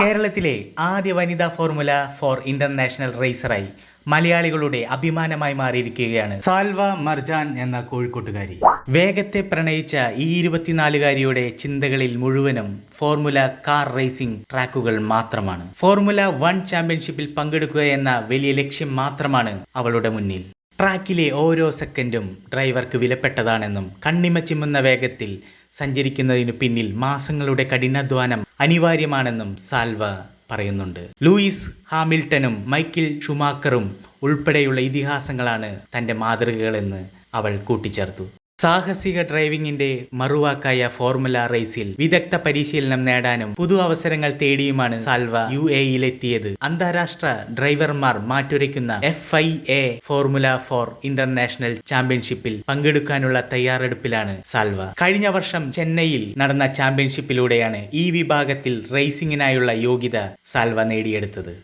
കേരളത്തിലെ ആദ്യ വനിതാ ഫോർമുല ഫോർ ഇന്റർനാഷണൽ റേസറായി മലയാളികളുടെ അഭിമാനമായി മാറിയിരിക്കുകയാണ് സാൽവ മർജാൻ എന്ന കോഴിക്കോട്ടുകാരി. വേഗത്തെ പ്രണയിച്ച ഈ ഇരുപത്തിനാലുകാരിയുടെ ചിന്തകളിൽ മുഴുവനും ഫോർമുല കാർ റേസിംഗ് ട്രാക്കുകൾ മാത്രമാണ്. ഫോർമുല വൺ ചാമ്പ്യൻഷിപ്പിൽ പങ്കെടുക്കുക എന്ന വലിയ ലക്ഷ്യം മാത്രമാണ് അവളുടെ മുന്നിൽ. ട്രാക്കിലെ ഓരോ സെക്കൻഡും ഡ്രൈവർക്ക് വിലപ്പെട്ടതാണെന്നും കണ്ണിമ ചിമ്മുന്ന വേഗത്തിൽ സഞ്ചരിക്കുന്നതിനു പിന്നിൽ മാസങ്ങളുടെ കഠിനാധ്വാനം അനിവാര്യമാണെന്നും സാൽവ പറയുന്നുണ്ട്. ലൂയിസ് ഹാമിൽട്ടനും മൈക്കിൾ ഷുമാക്കറും ഉൾപ്പെടെയുള്ള ഇതിഹാസങ്ങളാണ് തന്റെ മാതൃകകളെന്ന് അവൾ കൂട്ടിച്ചേർത്തു. സാഹസിക ഡ്രൈവിംഗിന്റെ മറുവാക്കായ ഫോർമുല റേസിൽ വിദഗ്ധ പരിശീലനം നേടാനും പുതു അവസരങ്ങൾ തേടിയുമാണ് സാൽവ യു എയിലെത്തിയത് അന്താരാഷ്ട്ര ഡ്രൈവർമാർ മാറ്റുരയ്ക്കുന്ന F I A formula four international ചാമ്പ്യൻഷിപ്പിൽ പങ്കെടുക്കാനുള്ള തയ്യാറെടുപ്പിലാണ് സാൽവ. കഴിഞ്ഞ വർഷം ചെന്നൈയിൽ നടന്ന ചാമ്പ്യൻഷിപ്പിലൂടെയാണ് ഈ വിഭാഗത്തിൽ റേസിംഗിനായുള്ള യോഗ്യത സാൽവ നേടിയെടുത്തത്.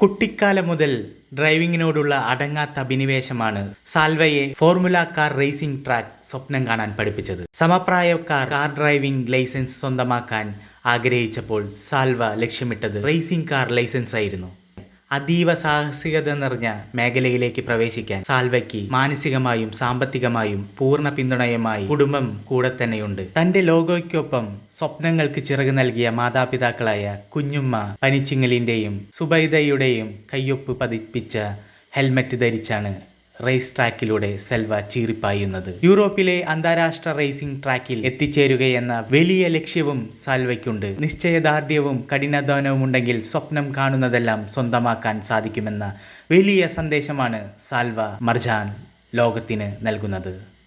കുട്ടിക്കാലം മുതൽ ഡ്രൈവിങ്ങിനോടുള്ള അടങ്ങാത്ത അഭിനിവേശമാണ് സാൽവയെ ഫോർമുല കാർ റേസിംഗ് ട്രാക്ക് സ്വപ്നം കാണാൻ പഠിപ്പിച്ചത്. സമപ്രായക്കാർ കാർ ഡ്രൈവിംഗ് ലൈസൻസ് സ്വന്തമാക്കാൻ ആഗ്രഹിച്ചപ്പോൾ സാൽവ ലക്ഷ്യമിട്ടത് റേസിംഗ് കാർ ലൈസൻസ് ആയിരുന്നു അതീവ സാഹസികത നിറഞ്ഞ മേഖലയിലേക്ക് പ്രവേശിക്കാൻ സാൽവയ്ക്ക് മാനസികമായും സാമ്പത്തികമായും പൂർണ പിന്തുണയുമായി കുടുംബം കൂടെ തന്നെയുണ്ട് തന്റെ ലോഗോയ്ക്കൊപ്പം സ്വപ്നങ്ങൾക്ക് ചിറക് നൽകിയ മാതാപിതാക്കളായ കുഞ്ഞുമ്മ പനിച്ചിങ്ങലിന്റെയും സുബൈദയുടെയും കയ്യൊപ്പ് പതിപ്പിച്ച ഹെൽമറ്റ് ധരിച്ചാണ് റേസ് ട്രാക്കിലൂടെ സെൽവ ചീറിപ്പായുന്നത്. യൂറോപ്പിലെ അന്താരാഷ്ട്ര റേസിംഗ് ട്രാക്കിൽ എത്തിച്ചേരുകയെന്ന വലിയ ലക്ഷ്യവും സാൽവയ്ക്കുണ്ട്. നിശ്ചയദാർഢ്യവും കഠിനാധ്വാനവും ഉണ്ടെങ്കിൽ സ്വപ്നം കാണുന്നതെല്ലാം സ്വന്തമാക്കാൻ സാധിക്കുമെന്ന വലിയ സന്ദേശമാണ് സാൽവ മർജാൻ ലോകത്തിന് നൽകുന്നത്.